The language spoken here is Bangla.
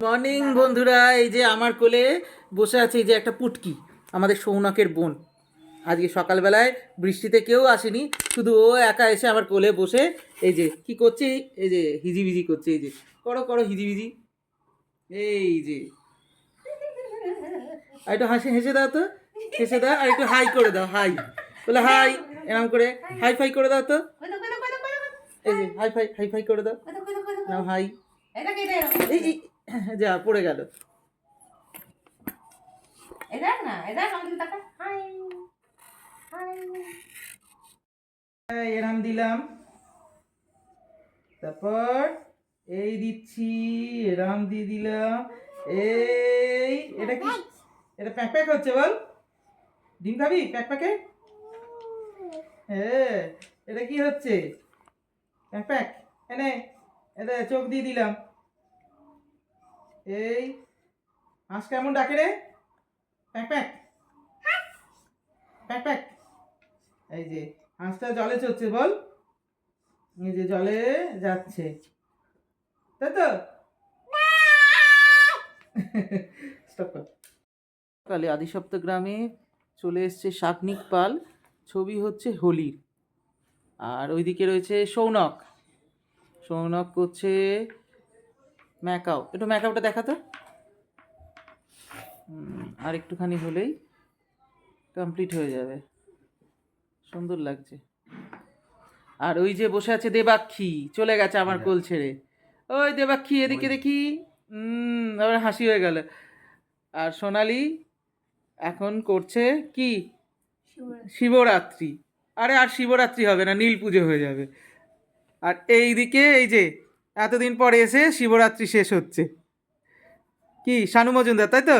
মর্নিং বন্ধুরা এই যে আমার কোলে বসে আছে এই যে একটা পুটকি আমাদের সৌনকের বোন। আজকে সকালবেলায় বৃষ্টিতে কেউ আসেনি শুধু ও একা এসে আমার কোলে বসে এই যে কি করছে এই যে হিজিবিজি করছে এই যে করো করো হিজিবিজি। এই যে। আর একটু হাসি হেসে দাও তো হেসে দাও আর একটু হাই করে দাও হাই। বলে হাই এরম করে হাই ফাই করে দাও তো। এই যে হাই ফাই হাই ফাই করে দাও। হাই। এই, যা পড়ে গেল। এই এরাম দিলাম। তারপর এই দিচ্ছি এরাম দিয়ে দিলাম। এই এটা কি? এটা প্যাক প্যাক হচ্ছে বল? ডিম খাবি প্যাক প্যাকে? হ্যাঁ এটা কি হচ্ছে? Pack pack. এনে এটা চোখ দিয়ে দিলাম। এই হাঁস কেমন ডাকে রে। Pack pack. প্যাক এই যে হাঁসটা জলে চড়ছে, বল। এই যে জলে যাচ্ছে। তাই তো? কালে আদিসপ্ত গ্রামে চলে এসছে শাকনিক পাল। ছবি হচ্ছে হোলির। আর ওইদিকে রয়েছে সৌনক। সৌনক করছে ম্যাকাও। একটু ম্যাকাওটা দেখাতো? হুম, আর একটুখানি হলেই কমপ্লিট হয়ে যাবে। সুন্দর লাগছে। আর ওই যে বসে আছে দেবাক্ষী চলে গেছে আমার কোল ছেড়ে। ওই দেবাক্ষী এদিকে দেখি। হুম আবার হাসি হয়ে গেল। আর সোনালি এখন করছে কি? শিবরাত্রি। আরে আর শিবরাত্রি হবে না নীল পুজো হয়ে যাবে। আর এই দিকে এই যে এতদিন পরে এসে শিবরাত্রি শেষ হচ্ছে। কি শানু মজুমদার তাই তো?